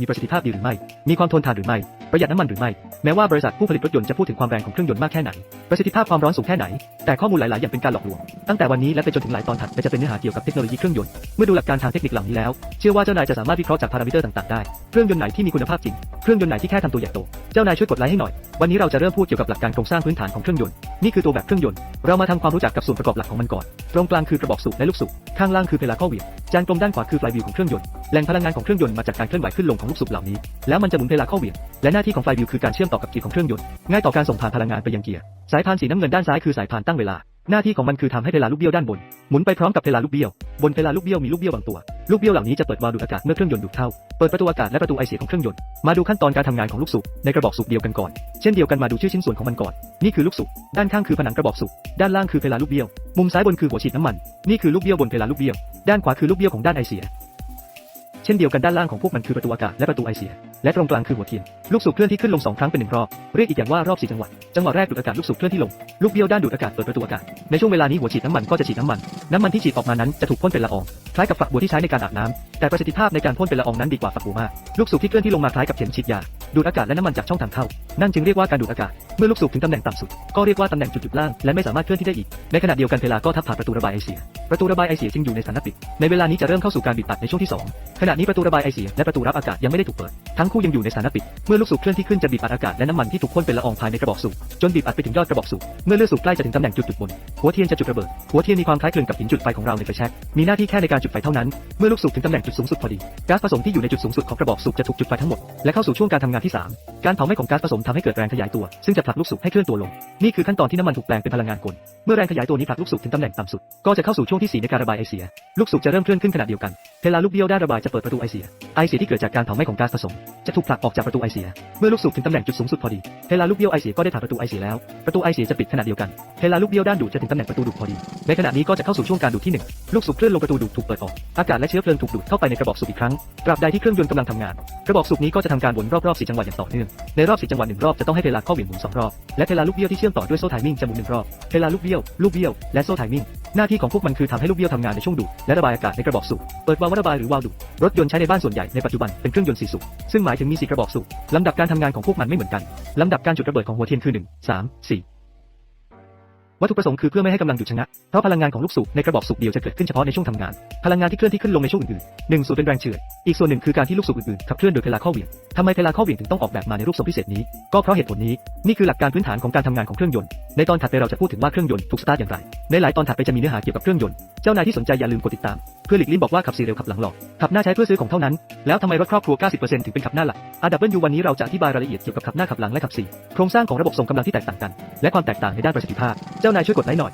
มีประสิทธิภาพดีหรือไม่ มีความทนทานหรือไม่ ประหยัดน้ำมันหรือไม่ แม้ว่าบริษัทผู้ผลิตรถยนต์จะพูดถึงความแรงของเครื่องยนต์มากแค่ไหน ประสิทธิภาพความร้อนสูงแค่ไหน แต่ข้อมูลหลาย ๆ อย่างเป็นการหลอกลวง ตั้งแต่วันนี้และไปจนถึงหลายตอนถัดไปจะเป็นเนื้อหาเกี่ยวกับเทคโนโลยีเครื่องยนต์ เมื่อดูหลักการทางเทคนิคเหล่านี้แล้ว เชื่อว่าเจ้านายจะสามารถวิเคราะห์จากพารามิเตอร์ต่าง ๆ ได้ เครื่องยนต์ไหนที่มีคุณภาพจริง เครื่องยนต์ไหนที่แค่ทำตัวใหญ่โต เจ้านายช่วยกดไลค์ให้หน่อย วันนี้เราจะเริ่มพูดเกี่ยวกับหลักการโครงสร้างพื้นฐานของเครื่องยนต์ นี่คือตัวแบบเครื่องยนต์ เรามาทำความรู้จักกับส่วนประกอบหลักของมันก่อน ตรงกลางคือกระบอกสูบและลูกสูบ ข้างล่างคือเพลาข้อเหวี่ยง จานกลมด้านขวาคือไฟวิวของเครื่องยนต์ แหล่งพลังงานของเครื่องยนต์มาจากการเคลื่อนไหวขึ้นลงของลูกสูบเหล่านี้ แล้วมันจะหมุนเพลาข้อเหวี่ยงและหน้าที่ของไฟวิวคือการเชื่อมต่อกับเกียร์ของเครื่องยนต์ง่ายต่อการส่งผ่านพลังงานไปยังเกียร์สายพานสีน้ำเงินด้านซ้ายคือสายพานตั้งเวลา หน้าที่ของมันคือทำให้เพลาลูกเบี้ยวด้านบนหมุนไปพร้อมกับเพลาลูกเบี้ยวบนเพลาลูกเบี้ยวมีลูกเบี้ยวบางตัว ลูกเบี้ยวเหล่านี้จะเปิดวาล์วดูดอากาศเมื่อเครื่องยนต์ดูดเข้าเปิดประตูอากาศและประตูไอเสียของเครื่องยนต์มาดูขั้นตอนการทำงานของลูกสูบในกระบอกสูบเดียวกันก่อน เช่นเดียวกันมาดูชื่อชิ้นส่วนของมันก่อน นี่คือลูกสูบด้านข้างคือผนังกระบอกสูบด้านล่างคือเพลาลูกเบี้ยว มุมซ้ายบนคือหัวฉีดน้ำมัน นี่คือลูกเบี้ยวบนเพลาลูกเบี้ยว ด้านขวาคือลูกเบี้ยวของด้านไอเสีย ช่นเดียวกันด้านล่างของพวกมันคือประตูอากาศและประตูไอเสีย และตรงกลางคือหัวเทียน ลูกสูบเคลื่อนที่ขึ้นลงสองครั้งเป็นหนึ่งรอบ เรียกอีกอย่างว่ารอบสี่จังหวะ จังหวะแรกดูดอากาศลูกสูบเคลื่อนที่ลง ลูกเบี้ยวด้านดูดอากาศเปิดประตูอากาศ ในช่วงเวลานี้หัวฉีดน้ำมันก็จะฉีดน้ำมัน น้ำมันที่ฉีดออกมานั้นจะถูกพ่นเป็นละออง คล้ายกับฝักบัวที่ใช้ในการอาบน้ำแต่ประสิทธิภาพในการพ่นเป็นละอองนั้นดีกว่าฝักบัวมาก ลูกสูบที่เคลื่อนที่ลงมาคล้ายกับเข็มฉีดยา ดูดอากาศและน้ำมันจากช่องทางเข้า นั่นจึงเรียกว่าการดูดอากาศ เมื่อลูกสูบถึงตำแหน่งต่ำสุด ก็เรียกว่าตำแหน่งจุดๆล่าง และไม่สามารถเคลื่อนที่ได้อีก ในขณะเดียวกันเพลาก็ทับผ่านประตูระบายไอเสีย ประตูระบายไอเสียจึงอยู่ในสถานปิด ในเวลานี้จะเริ่มเข้าสู่การบีบอัดในช่วงที่สองขณะนี้ประตูระบายไอเสียและประตูรับอากาศยังไม่ได้ถูกเปิด ทั้งคู่ยังอยู่ในสถานปิด เมื่อลูกสูบเคลื่อนที่ขึ้นจะบีบอัดอากาศและน้ำมันที่ถูกพ่นเป็นละอองภายในกระบอกสูบ จนบีบอัดไปถึงยอดกระบอกสูบ เมื่อเลือดสูบใกล้จะถึงตำแหน่งจุดจุดบน หัวเทียนจะจุดระเบิด หัวเทียนมีความคล้ายคลึงกับหินจุดไฟของเราในไฟแช็กมีหน้าที่แค่ในการจุดไฟเท่านั้น เมื่อลูกสูบถึงตำแหน่งจุดสูงสุดพอดี ก๊าซผสมที่อยู่ในจุดสูงสุดของกระบอกสูบจะถูกจุดไฟทั้งหมด และเข้าสู่ช่วงการทำงานที่ 3 การเผาไหม้ของก๊าซผสมทำให้เกิดแรงขยายตัว ซึ่งจะผลักลูกสูบให้เคลื่อนตัวลง นี่คือขั้นตอนที่น้ำมันถูกแปลงเป็นพลังงานกล เมื่อแรงขยายตัวนี้ผลักลูกสูบถึงตำแหน่งต่ำสุด ก็จะเข้าสู่ช่วงที่ 4 ในการระบายไอเสีย ลูกสูบจะเริ่มเคลื่อนขึ้นขณะเดียวกันเพลาลูกเบี้ยวด้านระบายจะเปิดประตูไอเสีย ไอเสียที่เกิดจากการเผาไหม้ของก๊าซผสม จะถูกผลักออกจากประตูไอเสีย เมื่อลูกสูบถึงตำแหน่งจุดสูงสุดพอดีเพลาลูกเบี้ยวไอเสียก็ได้ผ่านประตูไอเสียแล้ว ประตูไอเสียจะปิดขณะเดียวกันเพลาลูกเบี้ยวด้านดูดจะถึงตำแหน่งประตูดูดพอดี ในขณะนี้ก็จะเข้าสู่ช่วงการดูดที่หนึ่งลูกสูบเคลื่อนลงประตูดูดถูกเปิดออก อากาศและเชื้อเพลิงถูกดูดเข้าไปในกระบอกสูบอีกครั้ง ตราบใดที่เครื่องยนต์กำลังทำงาน กระบอกสูบนี้ก็จะทำการวนรอบๆจังหวะอย่างต่อเนื่อง ในรอบสี่จังหวะหนึ่งรอบจะต้องให้เทลาข้อเหวี่ยงหมุนสองรอบ และเทลาลูกเบี้ยวที่เชื่อมต่อด้วยโซ่ไทมิ่งจะหมุนหนึ่งรอบ เทลาลูกเบี้ยว ลูกเบี้ยว และโซ่ไทมิ่ง หน้าที่ของพวกมันคือทำให้ลูกเบี้ยวทำงานในช่วงดูดและระบายอากาศในกระบอกสูบ เปิดวาล์วระบายหรือวาล์วดูด รถยนต์ใช้ในบ้านส่วนใหญ่ในปัจจุบันเป็นเครื่องยนต์สี่สูบ ซึ่งหมายถึงมีสี่กระบอกสูบลำดับการทำงานของพวกมันไม่เหมือนกันลำดับการจุดระเบิดของหัวเทียนคือ1 3 4 วัตถุประสงค์คือเพื่อไม่ให้กำลังหยุดชะงัก เพราะพลังงานของลูกสูบในกระบอกสูบเดียวจะเกิดขึ้นเฉพาะในช่วงทำงาน พลังงานที่เคลื่อนที่ขึ้นลงในช่วงอื่นๆหนึ่งส่วนเป็นแรงเฉื่อยอีกส่วนหนึ่งคือการที่ลูกสูบอื่นๆขับเคลื่อนโดยเพลาข้อเหวี่ยงทำไมเพลาข้อเหวี่ยงถึงต้องออกแบบมาในรูปทรงพิเศษนี้ ก็เพราะเหตุผลนี้ นี่คือหลักการพื้นฐานของการทำงานของเครื่องยนต์ ในตอนถัดไปเราจะพูดถึงว่าเครื่องยนต์ถูกสตาร์ทอย่างไร ในหลายตอนถัดไปจะมีเนื้อหาเกี่ยวกับเครื่องยนต์ เจ้านายที่สนใจอย่าลืมกดติดตาม เพื่อหลีกเลี่ยงบอกว่าขับสีเร็วขับหลังหลอก ขับหน้าใช้เพื่อซื้อของเท่านั้น แล้วทำไมรถครอบครัว 90%ถึงเป็นขับหน้าหลัก RW วันนี้เราจะอธิบายรายละเอียดเกี่ยวกับขับหน้าขับหลังและขับสีโครงสร้างของระบบส่งกำลังที่แตกต่างกัน และความแตกต่างในด้านประสิทธิภาพเจ้า้านายช่วยกดไลค์หน่อย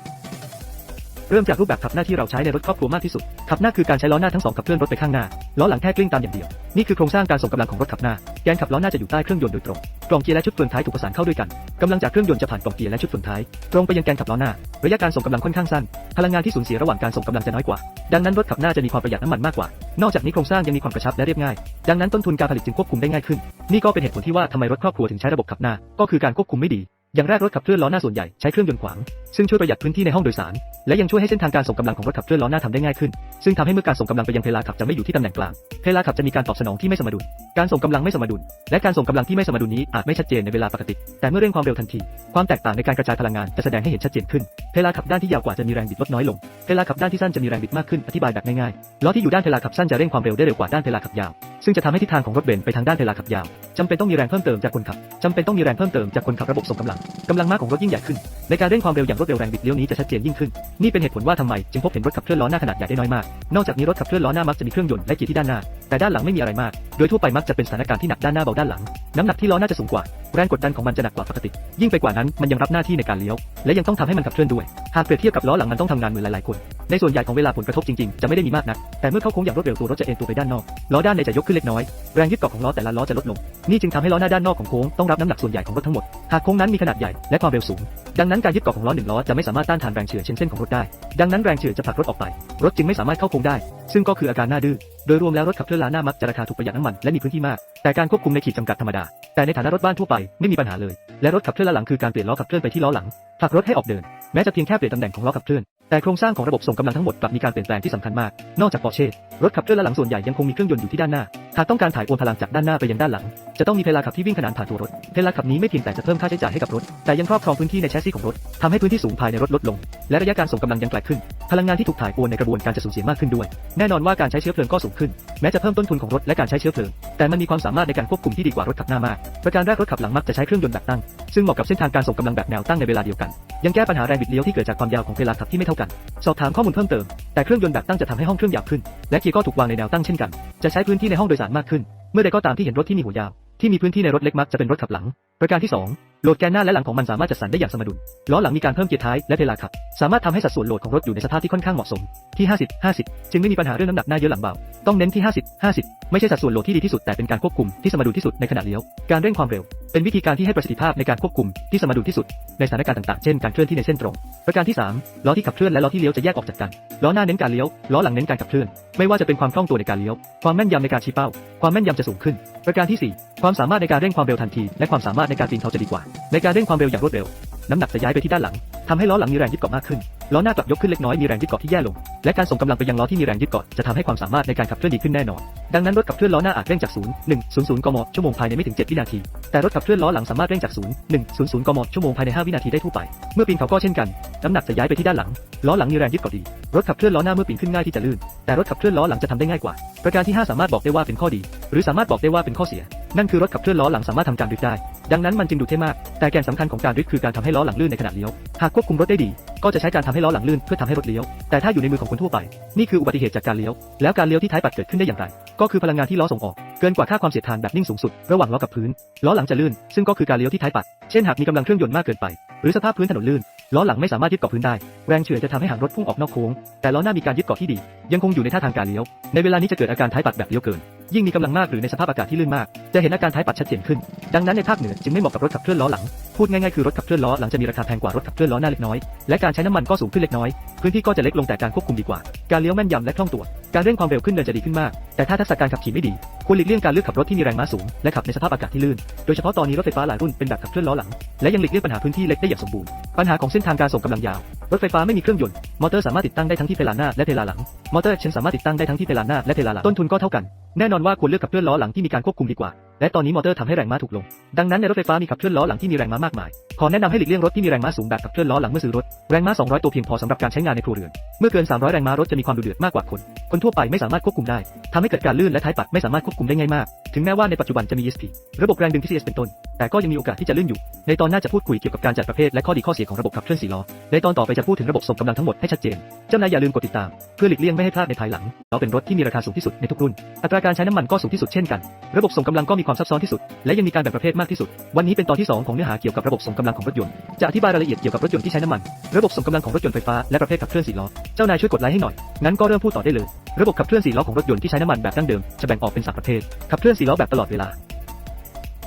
เริ่มจากรูปแบบขับหน้าที่เราใช้ในรถครอบครัวมากที่สุด ขับหน้าคือการใช้ล้อหน้าทั้งสองขับเคลื่อนรถไปข้างหน้า ล้อหลังแค่กลิ้งตามอย่างเดียว นี่คือโครงสร้างการส่งกำลังของรถขับหน้า แกนขับล้อหน้าจะอยู่ใต้เครื่องยนต์โดยตรง กล่องเกียร์และชุดเฟืองท้ายถูกประสานเข้าด้วยกัน กำลังจากเครื่องยนต์จะผ่านกล่องเกียร์และชุดเฟืองท้าย ตรงไปยังแกนขับล้อหน้า ระยะการส่งกำลังค่อนข้างสั้น พลังงานที่สูญเสียระหว่างการส่งกำลังจะน้อยกว่า ดังนั้นรถขับหน้าจะมีความประหยัดน้ำมันมากกว่า นอกจากนี้โครงสร้างยังมีความกระชับและเรียบง่าย ดังนั้นต้นทุนการผลิตจึงควบคุมได้ง่ายขึ้น นี่ก็เป็นเหตุผลที่ว่าทำไมรถครอบครัวถึงใช้ระบบขับหน้า ก็คือการควบคุมไม่ดี อย่างแรกรถขับเคลื่อนล้อหน้าส่วนใหญ่ใช้เครื่องยนต์ขวาง ซึ่งช่วยประหยัดพื้นที่ในห้องโดยสาร และยังช่วยให้เส้นทางการส่งกำลังของรถขับเคลื่อนล้อหน้าทำได้ง่ายขึ้น ซึ่งทำให้เมื่อการส่งกำลังไปยังเพลาขับจะไม่อยู่ที่ตำแหน่งกลาง เพลาขับจะมีการตอบสนองที่ไม่สมดุล การส่งกำลังไม่สมดุล และการส่งกำลังที่ไม่สมดุลนี้อาจไม่ชัดเจนในเวลาปกติ แต่เมื่อเร่งความเร็วทันที ความแตกต่างในการกระจายพลังงานจะแสดงให้เห็นชัดเจนขึ้น เพลาขับด้านที่ยาวกว่าจะมีแรงบิดลดน้อยลง เพลาขับด้านที่สั้นจะมีแรงบิดมากขึ้น อธิบายแบบง่ายๆ ล้อที่อยู่ด้านเพลาขับสั้นจะเร่งความเร็วได้เร็วกว่าด้านเพลาขับยาว ซึ่งจะทำให้ทิศทางของรถเบนไปทางด้านเพลาขับยาวจำเป็นต้องมีแรงเพิ่มเติมจากคนขับจำเป็นต้องมีแรงเพิ่มเติมจากคนขับระบบส่งกำลังกำลังม้าของรถยิ่งใหญ่ขึ้น ในการเร่งความเร็วอย่างรวดเร็วแรงบิดเลี้ยวนี้จะชัดเจนยิ่งขึ้น นี่เป็นเหตุผลว่าทำไมจึงพบเห็นรถขับเคลื่อนล้อหน้าขนาดใหญ่ได้น้อยมาก นอกจากนี้รถขับเคลื่อนล้อหน้ามักจะมีเครื่องยนต์และเกียร์ที่ด้านหน้า แต่ด้านหลังไม่มีอะไรมาก โดยทั่วไปมักจะเป็นสถานการณ์ที่หนักด้านหน้าเบาด้านหลัง น้ำหนักที่ล้อหน้าจะสูงกว่า แรงกดดันของมันจะหนักกว่าปกติ ยิ่งไปกว่านั้นมันยังรับหน้าที่ในการเลี้ยว และยังต้องทำให้มันขับเคลื่อนด้วย หากเปรียบเทียบกับล้อหลังมันต้องทำงานมือหลายๆคน ในส่วนใหญ่ของเวลาผลกระทบจริงๆ จะไม่ได้มีมากนัก แต่เมื่อเข้าโค้งอย่างรวดเร็วตัวรถจะเอ็นตัวไปด้านนอก ล้อด้านในจะยกขึ้นเล็กน้อย แรงยึดเกาะของล้อแต่ละล้อจะลดลง นี่จึงทำให้ล้อหน้าด้านนอกของโค้งต้องรับน้ำหนักส่วนใหญ่ของรถทั้งหมด หากโค้งนั้นมีขนาดใหญ่และความเร็วสูง ดังนั้นการยึดเกาะของล้อหนึ่งล้อจะไม่สามารถต้านทานแรงเฉื่อยเช่นเส้นของรถได้ ดังนั้นแรงเฉื่อยจะผลักรถออกไป รถจึงไม่สามารถเข้าโค้งได้ ซึ่งก็คืออาการหน้าดื้อ โดยรวมแล้วรถขับเคลื่อนล้าหน้ามักจะราคาถูกประหยัดน้ำมันและมีพื้นที่มาก แต่การควบคุมในขีดจำกัดธรรมดา แต่ในฐานะรถบ้านทั่วไปไม่มีปัญหาเลย และรถขับเคลื่อนล้าหลังคือการเปลี่ยนล้อขับเคลื่อนไปที่ล้อหลังผลักรถให้ออกเดิน แม้จะเพียงแค่เปลี่ยนตำแหน่งของล้อขับเคลื่อน แต่โครงสร้างของระบบส่งกำลังทั้งหมดกลับมีการเปลี่ยนแปลงที่สำคัญมาก นอกจากปอร์เช่รถขับเคลื่อนและหลังส่วนใหญ่ยังคงมีเครื่องยนต์อยู่ที่ด้านหน้า หากต้องการถ่ายโอนพลังจากด้านหน้าไปยังด้านหลัง จะต้องมีเพลาขับที่วิ่งขนานผ่านตัวรถ เพลาขับนี้ไม่เพียงแต่จะเพิ่มค่าใช้จ่ายให้กับรถ แต่ยังครอบครองพื้นที่ในแชสซีของรถทำให้พื้นที่สูงภายในรถลดลง และระยะการส่งกำลังยังไกลขึ้น พลังงานที่ถูกถ่ายโอนในกระบวนการจะสูญเสียมากขึ้นด้วย แน่นอนว่าการใช้เชื้อเพลิงก็สูงขึ้น แม้จะเพิ่มต้นทุนของรถและการใช้เชื้อเพลิง แต่มันมีความสามารถในการควบคุมที่ดีกว่ารถขับหน้ามาก ประการแรกรถขับหลังมักจะใช้เครื่องยนต์แบบตั้ง ซึ่งเหมาะกับเส้นทางการส่งกำลังแบบแนวตั้งในเวลาเดียวกัน ยังแก้ปัญหาแรงบิดเลี้ยวที่เกิดจากความยาวของเพลาขับที่ไม่เท่ากัน สอบถามข้อมูลเพิ่มเติม แต่เครื่องยนต์แบบตั้งจะทำให้ห้องเครื่องยาวขึ้น และเกียร์ก็ถูกวางในแนวตั้งเช่นกัน จะใช้พื้นที่ในห้องโดยสารมากขึ้น เมื่อใดก็ตามที่เห็นรถที่มีหัวยาวที่มีพื้นที่ในรถเล็กมักจะเป็นรถขับหลัง ประการที่ 2 โหลดแกนหน้าและหลังของมันสามารถจัดสรรได้อย่างสมดุล ล้อหลังมีการเพิ่มเกียร์ท้ายและเพลาขับ สามารถทำให้สัดส่วนโหลดของรถอยู่ในสภาพที่ค่อนข้างเหมาะสม ที่ 50 50 จึงไม่มีปัญหาเรื่องน้ำหนักหน้าเยอะหลังเบา ต้องเน้นที่ 50 50 ไม่ใช่สัดส่วนโหลดที่ดีที่สุดแต่เป็นการควบคุมที่สมดุลที่สุดในขณะเลี้ยว การเร่งความเร็ว เป็นวิธีการที่ให้ประสิทธิภาพในการควบคุมที่สมดุลที่สุด ในสถานการณ์ต่างๆ เช่นการเคลื่อนที่ในเส้นตรง ประการที่ 3 ล้อที่ขับเคลื่อนและล้อที่เลี้ยวจะแยกออกจากกัน ล้อหน้าเน้นการเลี้ยว ล้อหลังเน้นการขับเคลื่อน ไม่ว่าจะเป็นความคล่องตัวในการเลี้ยว ความแม่นยำในการชี้เป้า ความแม่นยำจะสูงขึ้น ประการที่ 4 ความสามารถในการเร่งความเร็วทันที และความสามารถในการปีนเขาจะดีกว่า ในการเร่งความเร็วอย่างรวดเร็ว น้ำหนักจะย้ายไปที่ด้านหลังทำให้ล้อหลังมีแรงยึดเกาะมากขึ้น ล้อหน้ากลับยกขึ้นเล็กน้อยมีแรงยึดเกาะที่แย่ลง และการส่งกำลังไปยังล้อที่มีแรงยึดเกาะจะทำให้ความสามารถในการขับเคลื่อนดีขึ้นแน่นอน ดังนั้นรถขับเคลื่อนล้อหน้าอาจเร่งจาก 0 1 0 0 กม ชั่วโมงภายในไม่ถึง 7 วินาที แต่รถขับเคลื่อนล้อหลังสามารถเร่งจาก 0 1 0 0 กม ชั่วโมงภายใน 5 วินาทีได้ทั่วไป เมื่อปีนเขาก็เช่นกัน น้ำหนักจะย้ายไปที่ด้านหลัง ล้อหลังมีแรงยึดเกาะดี รถขับเคลื่อนล้อหน้าเมื่อปีนขึ้นง่ายที่จะลื่น แต่รถขับเคลื่อนล้อหลังจะทำได้ง่ายกว่า ประการที่ 5 สามารถบอกได้ว่าเป็นข้อดี หรือสามารถบอกได้ว่าเป็นข้อเสีย นั่นคือรถขับเคลื่อนล้อหลังสามารถทำการดริฟต์ได้ ดังนั้นมันจึงดูเท่มาก แต่แกนสำคัญของการดริฟต์คือการทำให้ล้อหลังลื่นในขณะเลี้ยว หากควบคุมรถได้ดี ก็จะใช้การทำให้ล้อหลังลื่นเพื่อทำให้รถเลี้ยว แต่ถ้าอยู่ในมือของคนทั่วไป นี่คืออุบัติเหตุจากการเลี้ยว แล้วการเลี้ยวที่ท้ายปัดเกิดขึ้นได้อย่างไร ก็คือพลังงานที่ล้อส่งออก เกินกว่าค่าความเสียดทานแบบนิ่งสูงสุด ระหว่างล้อกับพื้น ล้อหลังจะลื่น ซึ่งก็คือการเลี้ยวที่ท้ายปัด เช่นหากมีกำลังเครื่องยนต์มากเกินไป หรือสภาพพื้นถนนลื่น ล้อหลังไม่สามารถยึดเกาะพื้นได้ แรงเฉื่อยจะทำให้หางรถพุ่งออกนอกโค้ง แต่ล้อหน้ามีการยึดเกาะที่ดี ยังคงอยู่ในท่าทางการเลี้ยว ในเวลานี้จะเกิดอาการท้ายปัดแบบเลี้ยวเกิน ยิ่งมีกำลังมากหรือในสภาพอากาศที่ลื่นมาก จะเห็นอาการท้ายปัดชัดเจนขึ้น ดังนั้นในภาคเหนือจึงไม่เหมาะกับรถขับเคลื่อนล้อหลัง พูดง่ายๆคือรถขับเคลื่อนล้อหลังจะมีราคาแพงกว่ารถขับเคลื่อนล้อหน้าเล็กน้อย และการใช้น้ำมันก็สูงขึ้นเล็กน้อย พื้นที่ก็จะเล็กลงแต่การควบคุมดีกว่า การเลี้ยวแม่นยำและคล่องตัว การเร่งความเร็วขึ้นเนินจะดีขึ้นมาก แต่ถ้าทักษะการขับขี่ไม่ดี ควรหลีกเลี่ยงการเลือกขับรถที่มีแรงม้าสูง และขับในสภาพอากาศที่ลื่น โดยเฉพาะตอนนี้รถไฟฟ้าหลายรุ่นเป็นแบบขับเคลื่อนล้อหลัง และยังหลีกเลี่ยงปัญหาพื้นที่เล็กได้อย่างสมบูรณ์ ปัญหาของเส้นทางการส่งกำลังยาว รถไฟฟ้าไม่มีเครื่องยนต์ มอเตอร์สามารถติดตั้งได้ทั้งที่เพลานหน้าและเพลาหลัง มอเตอร์เชนสามารถติดตั้งได้ทั้งที่เพลานหน้าและเพลาหลัง ต้นทุนก็เท่ากัน แน่นอนว่าควรเลือกขับเคลื่อนล้อหลังที่มีการควบคุมดีกว่า และตอนนี้มอเตอร์ทำให้แรงม้าถูกลง ดังนั้นในรถไฟฟ้ามีขับเคลื่อนล้อหลังที่มีแรงม้ามากมาย ขอแนะนำให้หลีกเลี่ยงรถที่มีแรงม้าสูงแบบขับเคลื่อนล้อหลังเมื่อซื้อรถ แรงม้า 200 ตัวเพียงพอสำหรับการใช้งานในครัวเรือน เมื่อเกิน 300 แรงม้ารถจะมีความดุเดือดมากกว่าคน คนทั่วไปไม่สามารถควบคุมได้ทำให้เกิดการลื่นและท้ายปัดไม่สามารถควบคุมได้ง่ายมาก ถึงแม้ว่าในปัจจุบันจะมี ESP ระบบแรงดึง TCS เป็นต้น แต่ก็ยังมีโอกาสที่จะลื่นอยู่ ในตอนหน้าจะพูดคุยเกี่ยวกับการจัดประเภทและข้อดีข้อเสียของระบบขับเคลื่อน4ล้อ ในตอนต่อไปจะพูดถึงระบบส่งกำลังทั้งหมดให้ชัดเจน เจ้านายอย่าลืมกดติดตาม เพื่อหลีกเลี่ยงไม่ให้พลาดในภายหลังเราเป็นรถที่มีราคาสูงที่สุดในทุกรุ่นอัตราการใช้น้ำมันก็สูงที่สุดเช่นกัน ระบบส่งกำลังก็มีความซับซ้อนที่สุด และยังมีการแบ่งประเภทมากที่สุด วันนี้เป็นตอนที่สองของเนื้อหาเกี่ยวกับระบบส่งกำลังของรถยนต์ จะอธิบายรายละเอียดเกี่ยวกับรถยนต์ที่ใช้น้ำมัน ระบบส่งกำลังของรถยนต์ไฟฟ้าและประเภทขับเคลื่อนสี่ล้อ เจ้านายช่วยกดไลค์ให้หน่อย งั้นก็เริ่มพูดต่อได้เลย ระบบขับเคลื่อนสี่ล้อของรถยนต์ที่ใช้น้ำมันแบบดั้งเดิมจะแบ่งออกเป็นสามประเภท ขับเคลื่อนสี่ล้อแบบตลอดเวลา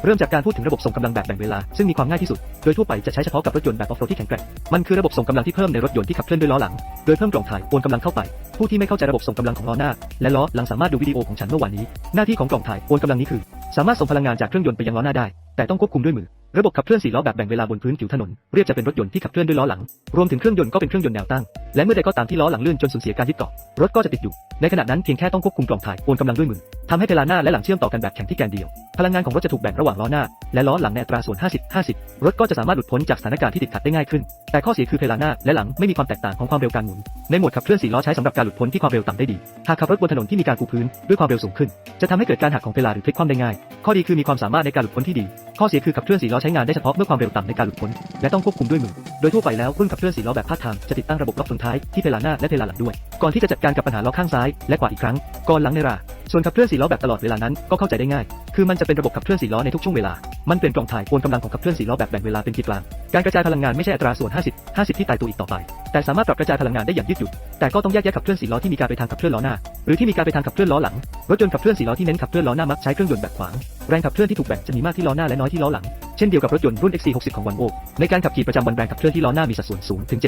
เริ่มจากการพูดถึงระบบส่งกำลังแบบแบ่งเวลา ซึ่งมีความง่ายที่สุด โดยทั่วไปจะใช้เฉพาะกับรถยนต์แบบออฟโรดที่แข็งแกร่ง มันคือระบบส่งกำลังที่เพิ่มในรถยนต์ที่ขับเคลื่อนด้วยล้อหลัง โดยเพิ่มกล่องถ่ายโอนกำลังเข้าไป ผู้ที่ไม่เข้าใจระบบส่งกำลังของล้อหน้า และล้อหลังสามารถดูวิดีโอของฉันเมื่อวานนี้ หน้าที่ของกล่องถ่ายโอนกำลังนี้คือ สามารถส่งพลังงานจากเครื่องยนต์ไปยังล้อหน้าได้ แต่ต้องควบคุมด้วยมือระบบขับเคลื่อนสี่ล้อแบบแบ่งเวลาบนพื้นผิวถนน เรียกจะเป็นรถยนต์ที่ขับเคลื่อนด้วยล้อหลัง รวมถึงเครื่องยนต์ก็เป็นเครื่องยนต์แนวตั้ง และเมื่อใดก็ตามที่ล้อหลังเลื่อนจนสูญเสียการยึดเกาะ รถก็จะติดอยู่ ในขณะนั้นเพียงแค่ต้องควบคุมกล่องถ่ายโอนกำลังด้วยมือทำให้เพลาหน้าและหลังเชื่อมต่อกันแบบแข็งที่แกนเดียว พลังงานของรถจะถูกแบ่งระหว่างล้อหน้า และล้อหลังในอัตราส่วน 50 50 รถก็จะสามารถหลุดพ้นจากสถานการณ์ที่ติดขัดได้ง่ายขึ้น แต่ข้อเสียคือเพลาหน้าและหลังไม่มีความแตกต่างของความเร็วการหมุน ในโหมดขับเคลื่อนสี่ล้อใช้สำหรับการหลุดพ้นที่ความเร็วต่ำได้ดี หากขับรถบนถนนที่มีการปูพื้นด้วยความเร็วสูงขึ้น จะทำให้เกิดการหักของเพลาหรือพลิกคว่ำได้ง่าย ข้อดีคือมีความสามารถในการหลุดพ้นที่ดี ข้อเสียคือขับเคลื่อนสีล้อใช้งานได้เฉพาะเมื่อความเร็วต่ำในการหลุดพ้น และต้องควบคุมด้วยมือ โดยทั่วไปแล้วรุ่นขับเคลื่อนสีล้อแบบพาดทางจะติดตั้งระบบล็อกเฟืองท้ายที่เพลาหน้าและเพลาหลังด้วย ก่อนที่จะจัดการกับปัญหาล้อข้างซ้ายและขวาอีกครั้งก่อนหลังในราส่วนขับเคลื่อนสีล้อแบบตลอดเวลานั้นก็เข้าใจได้ง่าย คือมันจะเป็นระบบขับเคลื่อนสีล้อในทุกช่วงเวลา มันเปลี่ยนกล่องถ่ายโอนกำลังของขับเคลื่อนสีล้อแบบแบ่งเวลาเป็นเกียร์กลาง การกระจายพลังงานไม่ใช่อัตราส่วน 50 50 ที่ตายตัวอีกต่อไป แต่สามารถปรับกระจายพลังงานได้อย่างยืดหยุ่น แต่ก็ต้องแยกแยะขับเคลื่อนสีล้อที่มีการไปทางขับเคลื่อนล้อหน้า หรือที่มีการไปทางขับเคลื่อนล้อหลัง รถยนต์ขับเคลื่อนสีล้อที่เน้นขับเคลื่อนล้อหน้ามักใช้เครื่องยนต์แบบขวาง แรงขับเคลื่อนที่ถูกแบ่งจะมีมากที่ล้อหน้าและน้อยที่ล้อหลัง เช่นเดียวกับรถยนต์รุ่น XC60 ของ Volvo ในการขับขี่ประจำวันแรงขับเคลื่อนที่ล้อหน้ามีสัดส่วนสูงถึง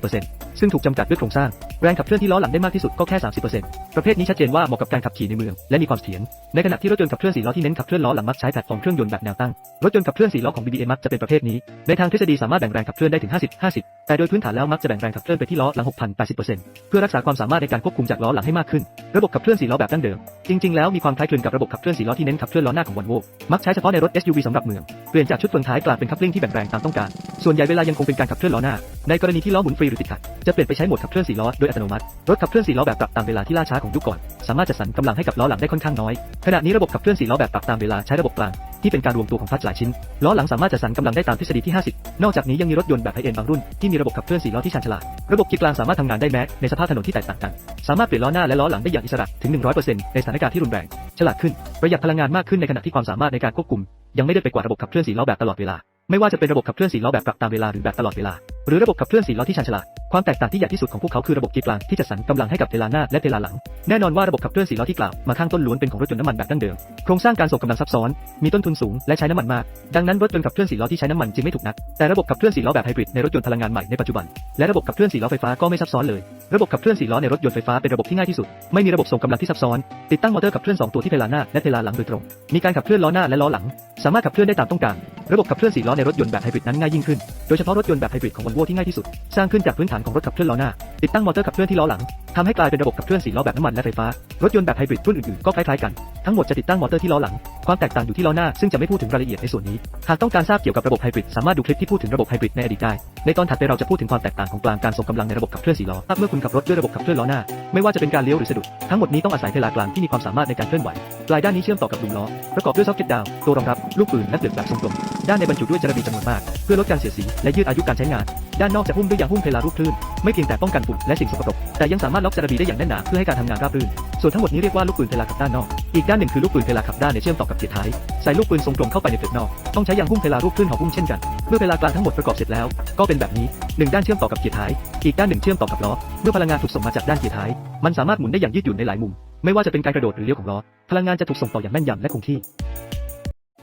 7,090%ซึ่งถูกจำกัดด้วยโครงสร้าง แรงขับเคลื่อนที่ล้อหลังได้มากที่สุดก็แค่ 30%ประเภทนี้ชัดเจนว่าเหมาะกับการขับขี่ในเมืองและมีความเสถียรในขณะที่รถยนต์ขับเคลื่อน4ล้อที่เน้นขับเคลื่อนล้อหลังมักใช้แพลตฟอร์มเครื่องยนต์แบบแนวตั้ง รถยนต์ขับเคลื่อน4ล้อของ BBA มักจะเป็นประเภทนี้ ในทางทฤษฎีสามารถแบ่งแรงขับเคลื่อนได้ถึง 50-50 แต่โดยพื้นฐานแล้วมักจะแบ่งแรงขับเคลื่อนไปที่ล้อหลัง 6,080%เพื่อรักษาความสามารถในการควบคุมจากล้อหลังให้มากขึ้น ระบบขับเคลื่อน4ล้อแบบดั้งเดิม จริง ๆ แล้วมีความคล้ายคลึงกับระบบขับเคลื่อน4ล้อที่เน้นขับเคลื่อนล้อหน้าของ Volvo มักใช้เฉพาะในรถ SUV สำหรับเมือง เปลี่ยนจากชุดเฟืองท้ายกลายเป็นคัพลิงที่แบ่งแรงตามต้องการ ส่วนใหญ่เวลายังคงเป็นการขับเคลื่อนล้อหน้าในกรณีที่ล้อหมุนฟรีหรือติดขัด จะเปลี่ยนไปใช้โหมดขับเคลื่อน4ล้อโดยอัตโนมัติ รถขับเคลื่อน4ล้อแบบปรับตามเวลาที่ล่าช้าของยุคก่อน สามารถจัดสรรกำลังให้กับล้อหลังได้ค่อนข้างน้อย ขณะนี้ระบบขับเคลื่อน4ล้อแบบปรับตามเวลาใช้ระบบกลางที่เป็นการรวมตัวของคลัตช์หลายชิ้น ล้อหลังสามารถจัดสรรกำลังได้ตามทฤษฎีที่ 50 นอกจากนี้ยังมีรถยนต์แบบไฮเอ็นบางรุ่นที่มีระบบขับเคลื่อน4ล้อที่ชาญฉลาด ระบบเกียร์กลางสามารถทำงานได้แม้ในสภาพถนนที่แตกต่างกัน สามารถเปลี่ยนล้อหน้าและล้อหลังได้อย่างอิสระถึง 100%ในสถานการณ์ที่รุนแรง ฉลาดขึ้น ประหยัดพลังงานมากขึ้นในขณะที่ความสามารถในการควบคุม ยังไม่ได้ไปกว่าระบบขับเคลื่อน4ล้อแบบตลอดเวลา ไม่ว่าจะเป็นระบบขับเคลื่อน4ล้อแบบปรับตามเวลาหรือแบบตลอดเวลา หรือระบบขับเคลื่อน4ล้อที่ชาญฉลาด ความแตกต่างที่ใหญ่ที่สุดของพวกเขาคือระบบกียร์กลางที่จัดสรรกำลังให้กับเทลาหน้าและเทลาหลัง แน่นอนว่าระบบขับเคลื่อน4ล้อที่กล่าวมาข้างต้นล้วนเป็นของรถยนต์น้ำมันแบบดั้งเดิม โครงสร้างการส่งกำลังซับซ้อน มีต้นทุนสูงและใช้น้ำมันมาก ดังนั้นรถยนต์ขับเคลื่อน4ล้อที่ใช้น้ำมันจึงไม่ถูกนัก แต่ระบบขับเคลื่อน4ล้อแบบไฮบริดในรถยนต์พลังงานใหม่ในปัจจุบัน และระบบขับเคลื่อน4ล้อไฟฟ้าก็ไม่ซับซ้อนเลย ระบบขับเคลื่อน4ล้อในรถยนต์ไฟฟ้าเป็นระบบที่ง่ายที่สุด ไม่มีระบบส่งกำลังที่ซับซ้อน ติดตั้งมอเตอร์ขับเคลื่อน2ตัวที่เทลาหน้าและเทลาหลังโดยตรง มีการขับเคลื่อนล้อหน้าและล้อหลัง สามารถขับเคลื่อนได้ตามต้องการ ระบบขับเคลื่อน4ล้อในรถยนต์แบบไฮบริดนั้นง่ายยิ่งขึ้น โดยเฉพาะรถยนต์แบบไฮบริดของ Volvo ที่ง่ายที่สุด สร้างขึ้นจากพื้นฐานของรถขับเคลื่อนล้อหน้า ติดตั้งมอเตอร์ขับเคลื่อนที่ล้อหลังทำให้กลายเป็นระบบขับเคลื่อน4ล้อแบบน้ำมันและไฟฟ้า รถยนต์แบบไฮบริดรุ่นอื่นๆ ก็คล้ายๆกัน ทั้งหมดจะติดตั้งมอเตอร์ที่ล้อหลัง ความแตกต่างอยู่ที่ล้อหน้า ซึ่งจะไม่พูดถึงรายละเอียดในส่วนนี้ หากต้องการทราบเกี่ยวกับระบบไฮบริดสามารถดูคลิปที่พูดถึงระบบไฮบริดในอดีตได้ ในตอนถัดไปเราจะพูดถึงความแตกต่างของกลางการส่งกำลังในระบบขับเคลื่อน4ล้อถ้าเมื่อคุณขับรถด้วยระบบขับเคลื่อนล้อหน้า ไม่ว่าจะเป็นการเลี้ยวหรือสะดุด ทั้งหมดนี้ต้องอาศัยเทลากลางที่มีความสามารถในการเคลื่อนไหว ปลายด้านนี้เชื่อมต่อกับดุมล้อ ประกอบด้วยซ็อกเก็ตดาว ตัวรองรับ ลูกปืนและเปลือกแบบทรงกลม ด้านในบรรจุด้วยจระบีจำนวนมาก เพื่อลดการเสียสีและยืดอายุการใช้งาน ด้านนอกจะหุ้มด้วยยางหุ้มเพลารูปคลื่น ไม่เพียงแต่ป้องกันฝุ่นและสิ่งสกปรก แต่ยังสามารถล็อกจระบีได้อย่างแน่นหนาเพื่อให้การทำงานราบรื่น ส่วนทั้งหมดนี้เรียกว่าลูกปืนเพลาขับด้านนอก อีกด้านหนึ่งคือลูกปืนเพลาขับด้านในเชื่อมต่อกับเกียร์ท้าย ใส่ลูกปืนทรงกลมเข้าไปในเปลือกนอก ต้องใช้ยางหุ้มเพลารูปคลื่นห่อหุ้มเช่นกัน เมื่อเพลากลางทั้งหมดประกอบเสร็จแล้ว ก็เป็นแบบนี้หนึ่งด้านเชื่อมต่อกับเกียร์ท้าย อีกด้านหนึ่งเชื่อมต่อกับล้อ เมื่อพลังงานถูกส่งมาจากด้านเกียร์ท้าย มันสามารถหมุนได้อย่างยืดหยุ่นในหลายมุม ไม่ว่าจะเป็นการกระโดดหรือเลี้ยวของล้อ พลังงานจะถูกส่งต่ออย่างแม่นยำและคงที่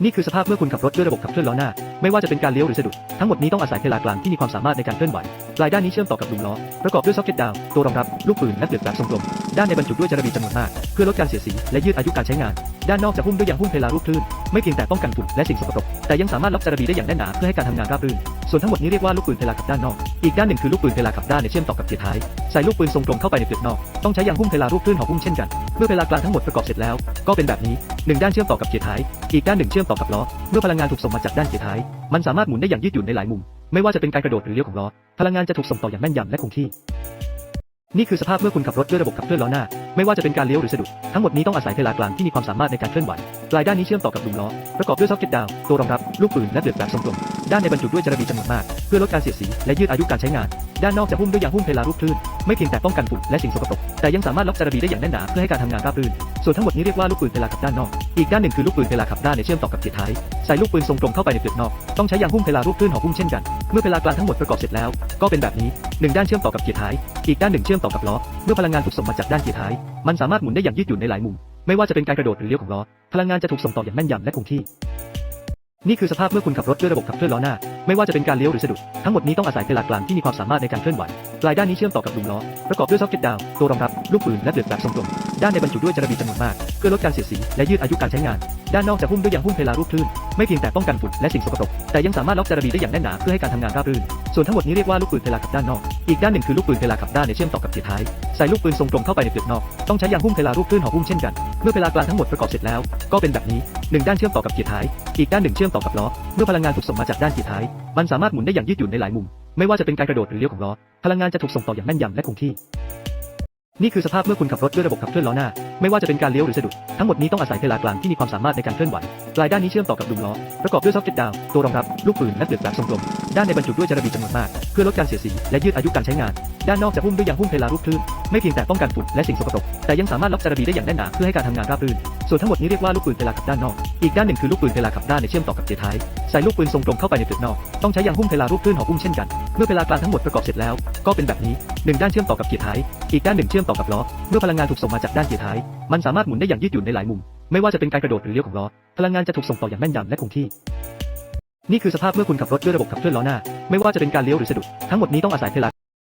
นี่คือสภาพเมื่อคุณขับรถด้วยระบบขับเคลื่อนล้อหน้า ไม่ว่าจะเป็นการเลี้ยวหรือสะดุด ทั้งหมดนี้ต้องอาศัยเพลากลางที่มีความสามารถในการเคลื่อนไหวปลายด้านนี้เชื่อมต่อกับดุมล้อ ประกอบด้วยซ็อกเก็ตดาวน์ตัวรองรับ ลูกปืนและเปลือกแบบทรงกลม ด้านในบรรจุด้วยจระบีจำนวนมาก เพื่อลดการเสียสีและยืดอายุการใช้งาน ด้านนอกจะหุ้มด้วยยางหุ้มเพลารูปคลื่น ไม่เพียงแต่ป้องกันฝุ่นและสิ่งสกปรก แต่ยังสามารถล็อกจระบีได้อย่างแน่นหนาเพื่อให้การทำงานราบรื่น ส่วนทั้งหมดนี้เรียกว่าลูกปืนเพลาขับด้านนอก อีกด้านหนึ่งคือลูกปืนเพลาขับด้านในเชื่อมต่อกับเกียร์ท้าย ใส่ลูกปืนทรงกลมเข้าไปในเปลือกนอก ต้องใช้ยางหุ้มเพลารูปคลื่นห่อหุ้มเช่นกัน เมื่อเพลากลางทั้งหมดประกอบเสร็จแล้ว ก็เป็นแบบนี้ หนึ่งด้านเชื่อมต่อกับเกียร์ท้าย อีกด้านหนึ่งเชื่อมต่อกับล้อ เมื่อพลังงานถูกส่งมาจากด้านเกียร์ท้าย มันสามารถหมุนได้อย่างยืดหยุ่นในหลายมุม ไม่ว่าจะเป็นการกระโดดหรือเลี้ยวของล้อ พลังงานจะถูกส่งต่ออย่างแม่นยำและคงที่ นี่คือสภาพเมื่อคุณขับรถด้วยระบบขับเคลื่อนล้อหน้า ไม่ว่าจะเป็นการเลี้ยวหรือสะดุด ทั้งหมดนี้ต้องอาศัยเพลากลางที่มีความสามารถในการเคลื่อนไหว ปลายด้านนี้เชื่อมต่อกับดุมล้อ ประกอบด้วยซ็อกเก็ตดาว ตัวรองรับ ลูกปืน และเปลือกแบบทรงกลม ด้านในบรรจุด้วยจระบีจำนวนมาก เพื่อลดการเสียดสี และยืดอายุการใช้งาน ด้านนอกจะหุ้มด้วยยางหุ้มเพลารูปคลื่น ไม่เพียงแต่ป้องกันฝุ่นและสิ่งสกปรก แต่ยังสามารถล็อกจระบีได้อย่างแน่นหนาเพื่อให้การทำงานราบรื่น ส่วนทั้งหมดนี้เรียกว่าลูกปืนเพลาขับด้านนอก อีกด้านหนึ่งคือลูกปืนเพลาขับด้านในเชื่อมต่อกับเกียร์ท้ายใส่ลูกปืนทรงกลมเข้าไปในเปลือกนอก ต้องใช้ยางหุ้มเพลารูปคลื่นห่อหุ้มเช่นกัน เมื่อเพลากลางทั้งหมดประกอบเสร็จแล้ว ก็เป็นแบบนี้หนึ่งด้านเชื่อมต่อกับเกียร์ท้าย อีกด้านหนึ่งเชื่อมต่อกับล้อ เมื่อพลังงานถูกส่งมาจากด้านเกียร์ท้าย มันสามารถหมุนได้อย่างยืดหยุ่นในหลายมุม ไม่ว่าจะเป็นการกระโดดหรือเลี้ยวของล้อ พลังงานจะถูกส่งต่ออย่างแม่นยำและคงที่ นี่คือสภาพเมื่อคุณขับรถด้วยระบบขับเคลื่อนล้อหน้า ไม่ว่าจะเป็นการเลี้ยวหรือสะดุด ทั้งหมดนี้ต้องอาศัยเพลากลางที่มีความสามารถในการเคลื่อนไหวปลายด้านนี้เชื่อมต่อกับดุมล้อ ประกอบด้วยซ็อกเก็ตดาวน์ตัวรองรับ ลูกปืนและเหลือกแบบทรงกลม ด้านในบรรจุด้วยจระบีจำนวนมาก เพื่อลดการเสียดสีและยืดอายุการใช้งาน ด้านนอกจะหุ้มด้วยยางหุ้มเพลารูปคลื่น ไม่เพียงแต่ป้องกันฝุ่นและสิ่งสกปรก แต่ยังสามารถล็อกจรบีได้อย่างแน่นหนาเพื่อให้การทำงานราบรื่น ส่วนทั้งหมดนี้เรียกว่าลูกปืนเพลาขับด้านนอก อีกด้านหนึ่งคือลูกปืนเพลาขับด้านในเชื่อมต่อกับเกียร์ท้าย ใส่ลูกปืนทรงกลมเข้าไปในเปลือกนอก ต้องใช้ยางหุ้มเพลารูปคลื่นห่อหุ้มเช่นกัน เมื่อเพลากลางทั้งหมดประกอบเสร็จแล้ว ก็เป็นแบบนี้หนึ่งด้านเชื่อมต่อกับเกียร์ท้าย อีกด้านหนึ่งเชื่อมต่อกับล้อ เมื่อพลังงานถูกส่งมาจากด้านเกียร์ท้าย มันสามารถหมุนได้อย่างยืดหยุ่นในหลายมุม ไม่ว่าจะเป็นการกระโดดหรือเลี้ยวของล้อ พลังงานจะถูกส่งต่ออย่างแม่นยำและคงที่ นี่คือสภาพเมื่อคุณขับรถด้วยระบบขับเคลื่อนล้อหน้า ไม่ว่าจะเป็นการเลี้ยวหรือสะดุด ทั้งหมดนี้ต้องอาศัยเพลากลางที่มีความสามารถในการเคลื่อนไหวปลายด้านนี้เชื่อมต่อกับดุมล้อ ประกอบด้วยซ็อกเก็ตดาว ตัวรองรับ ลูกปืน และเปลือกแบบทรงกลม ด้านในบรรจุด้วยจระบีจำนวนมาก เพื่อลดการเสียสีและยืดอายุการใช้งาน ด้านนอกจะหุ้มด้วยยางหุ้มเพลารูปคลื่น ไม่เพียงแต่ป้องกันฝุ่นและสิ่งสกปรก แต่ยังสามารถล็อกจระบีได้อย่างแน่นหนาเพื่อให้การทำงานราบรื่น ส่วนทั้งหมดนี้เรียกว่าลูกปืนเพลาขับด้านนอก อีกด้านหนึ่งคือลูกปืนเพลาขับด้านในเชื่อมต่อกับเกียร์ท้าย ใส่ลูกปืนทรงกลมเข้าไปในเปลือกนอก ต้องใช้ยางหุ้มเพลารูปคลื่นหอหุ้มเช่นกัน เมื่อเพลากลางทั้งหมดประกอบเสร็จแล้ว ก็เป็นแบบนี้หนึ่งด้านเชื่อมต่อกับเกียร์ท้าย อีกด้านหนึ่งเชื่อมต่อกับล้อ เมื่อพลังงานถูกส่งมาจากด้านเกียร์ท้าย มันสามารถหมุนได้อย่างยืดหยุ่นในหลายมุม ไม่ว่าจะเป็นการกระโดดหรือเลี้ยวของล้อ พลังงานจะถูกส่งต่ออย่างแม่นยำและคงที่ นี่คือสภาพเมื่อคุณขับรถด้วยระบบขับเคลื่อนล้อหน้า ไม่ว่าจะเป็นการเลี้ยวหรือสะดุด ทั้งหมดนี้ต้องอาศัยเพลัก